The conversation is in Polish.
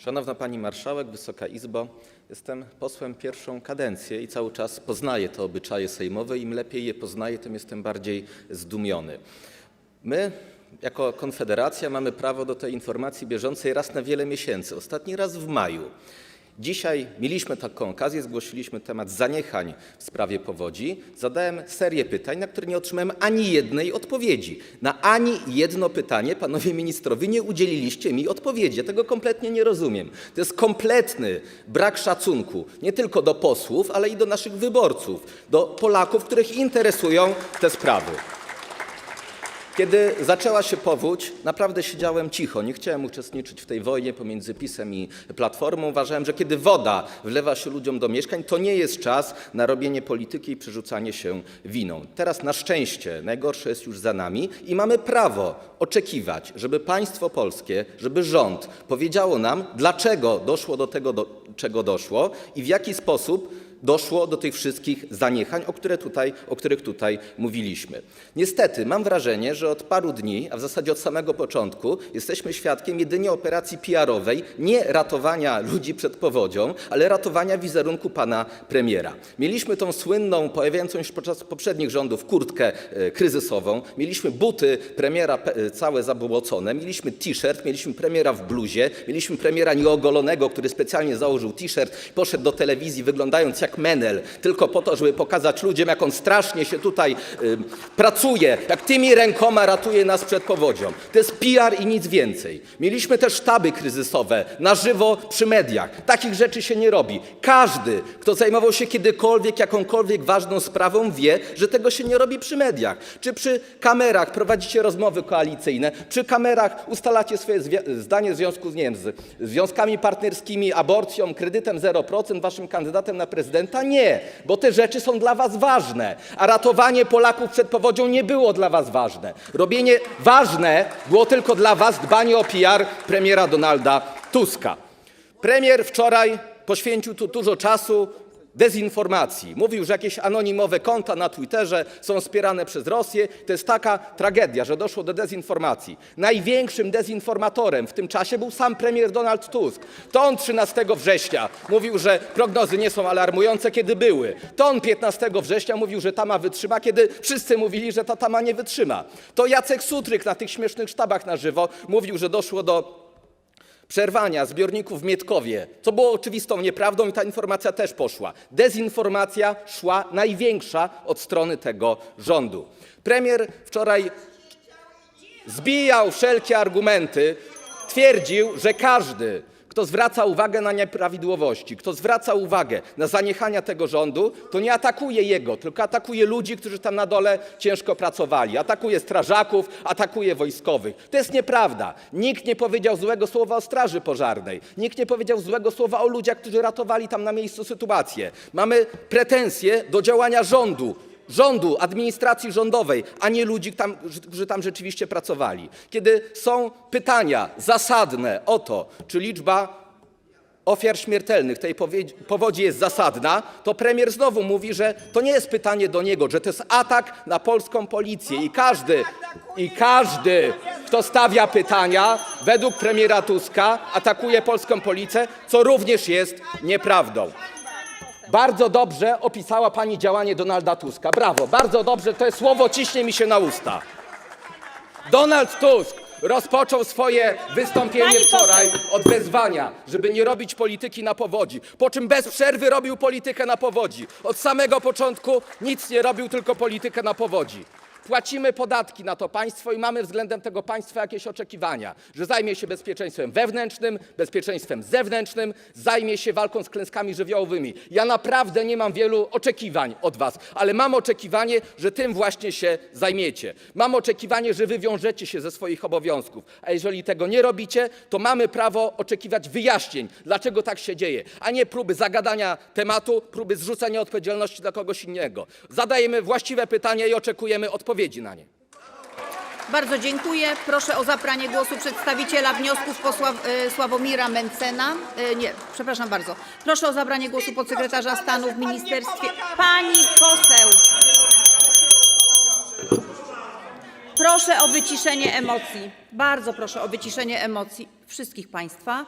Szanowna Pani Marszałek, Wysoka Izbo, jestem posłem pierwszą kadencję i cały czas poznaję te obyczaje sejmowe. Im lepiej je poznaję, tym jestem bardziej zdumiony. My, jako Konfederacja, mamy prawo do tej informacji bieżącej raz na wiele miesięcy, ostatni raz w maju. Dzisiaj mieliśmy taką okazję, zgłosiliśmy temat zaniechań w sprawie powodzi. Zadałem serię pytań, na które nie otrzymałem ani jednej odpowiedzi. Na ani jedno pytanie panowie ministrowie nie udzieliliście mi odpowiedzi. Ja tego kompletnie nie rozumiem. To jest kompletny brak szacunku nie tylko do posłów, ale i do naszych wyborców, do Polaków, których interesują te sprawy. Kiedy zaczęła się powódź, naprawdę siedziałem cicho. Nie chciałem uczestniczyć w tej wojnie pomiędzy PiSem i Platformą. Uważałem, że kiedy woda wlewa się ludziom do mieszkań, to nie jest czas na robienie polityki i przerzucanie się winą. Teraz na szczęście najgorsze jest już za nami i mamy prawo oczekiwać, żeby państwo polskie, żeby rząd powiedziało nam, dlaczego doszło do tego, do czego doszło i w jaki sposób doszło do tych wszystkich zaniechań, o, których tutaj mówiliśmy. Niestety mam wrażenie, że od paru dni, a w zasadzie od samego początku, jesteśmy świadkiem jedynie operacji PR-owej, nie ratowania ludzi przed powodzią, ale ratowania wizerunku pana premiera. Mieliśmy tą słynną, pojawiającą się podczas poprzednich rządów, kurtkę e, kryzysową, mieliśmy buty premiera e, całe zabłocone, mieliśmy t-shirt, mieliśmy premiera w bluzie, mieliśmy premiera nieogolonego, który specjalnie założył t-shirt, poszedł do telewizji wyglądając jak menel, tylko po to, żeby pokazać ludziom, jak on strasznie się tutaj y, pracuje, jak tymi rękoma ratuje nas przed powodzią. To jest PR i nic więcej. Mieliśmy też sztaby kryzysowe na żywo przy mediach. Takich rzeczy się nie robi. Każdy, kto zajmował się kiedykolwiek jakąkolwiek ważną sprawą, wie, że tego się nie robi przy mediach. Czy przy kamerach prowadzicie rozmowy koalicyjne, przy kamerach ustalacie swoje zdanie w związku z, nie wiem, z związkami partnerskimi, aborcją, kredytem 0%, waszym kandydatem na prezydenta? Nie, bo te rzeczy są dla was ważne, a ratowanie Polaków przed powodzią nie było dla was ważne. Robienie ważne było tylko dla was dbanie o PR premiera Donalda Tuska. Premier wczoraj poświęcił tu dużo czasu dezinformacji. Mówił, że jakieś anonimowe konta na Twitterze są wspierane przez Rosję. To jest taka tragedia, że doszło do dezinformacji. Największym dezinformatorem w tym czasie był sam premier Donald Tusk. To on 13 września mówił, że prognozy nie są alarmujące, kiedy były. To on 15 września mówił, że tama wytrzyma, kiedy wszyscy mówili, że ta tama nie wytrzyma. To Jacek Sutryk na tych śmiesznych sztabach na żywo mówił, że doszło do przerwania zbiorników w Mietkowie, co było oczywistą nieprawdą i ta informacja też poszła. Dezinformacja szła największa od strony tego rządu. Premier wczoraj zbijał wszelkie argumenty, twierdził, że każdy, kto zwraca uwagę na nieprawidłowości, kto zwraca uwagę na zaniechania tego rządu, to nie atakuje jego, tylko atakuje ludzi, którzy tam na dole ciężko pracowali. Atakuje strażaków, atakuje wojskowych. To jest nieprawda. Nikt nie powiedział złego słowa o Straży Pożarnej. Nikt nie powiedział złego słowa o ludziach, którzy ratowali tam na miejscu sytuację. Mamy pretensje do działania rządu rządu, administracji rządowej, a nie ludzi, którzy tam rzeczywiście pracowali. Kiedy są pytania zasadne o to, czy liczba ofiar śmiertelnych tej powodzi jest zasadna, to premier znowu mówi, że to nie jest pytanie do niego, że to jest atak na polską policję i każdy, i każdy, kto stawia pytania, według premiera Tuska atakuje polską policję, co również jest nieprawdą. Bardzo dobrze opisała pani działanie Donalda Tuska. Brawo, bardzo dobrze, to słowo ciśnie mi się na usta. Donald Tusk rozpoczął swoje wystąpienie wczoraj od wezwania, żeby nie robić polityki na powodzi, po czym bez przerwy robił politykę na powodzi. Od samego początku nic nie robił, tylko politykę na powodzi. Płacimy podatki na to państwo i mamy względem tego państwa jakieś oczekiwania, że zajmie się bezpieczeństwem wewnętrznym, bezpieczeństwem zewnętrznym, zajmie się walką z klęskami żywiołowymi. Ja naprawdę nie mam wielu oczekiwań od was, ale mam oczekiwanie, że tym właśnie się zajmiecie. Mam oczekiwanie, że wywiążecie się ze swoich obowiązków. A jeżeli tego nie robicie, to mamy prawo oczekiwać wyjaśnień, dlaczego tak się dzieje, a nie próby zagadania tematu, próby zrzucenia odpowiedzialności dla kogoś innego. Zadajemy właściwe pytania i oczekujemy odpowiedzi na nie. Bardzo dziękuję. Proszę o zabranie głosu przedstawiciela wniosków posła e, Sławomira Mencena. E, nie, przepraszam bardzo. Proszę o zabranie głosu podsekretarza stanu w ministerstwie. Pani poseł. Proszę o wyciszenie emocji. Bardzo proszę o wyciszenie emocji wszystkich Państwa.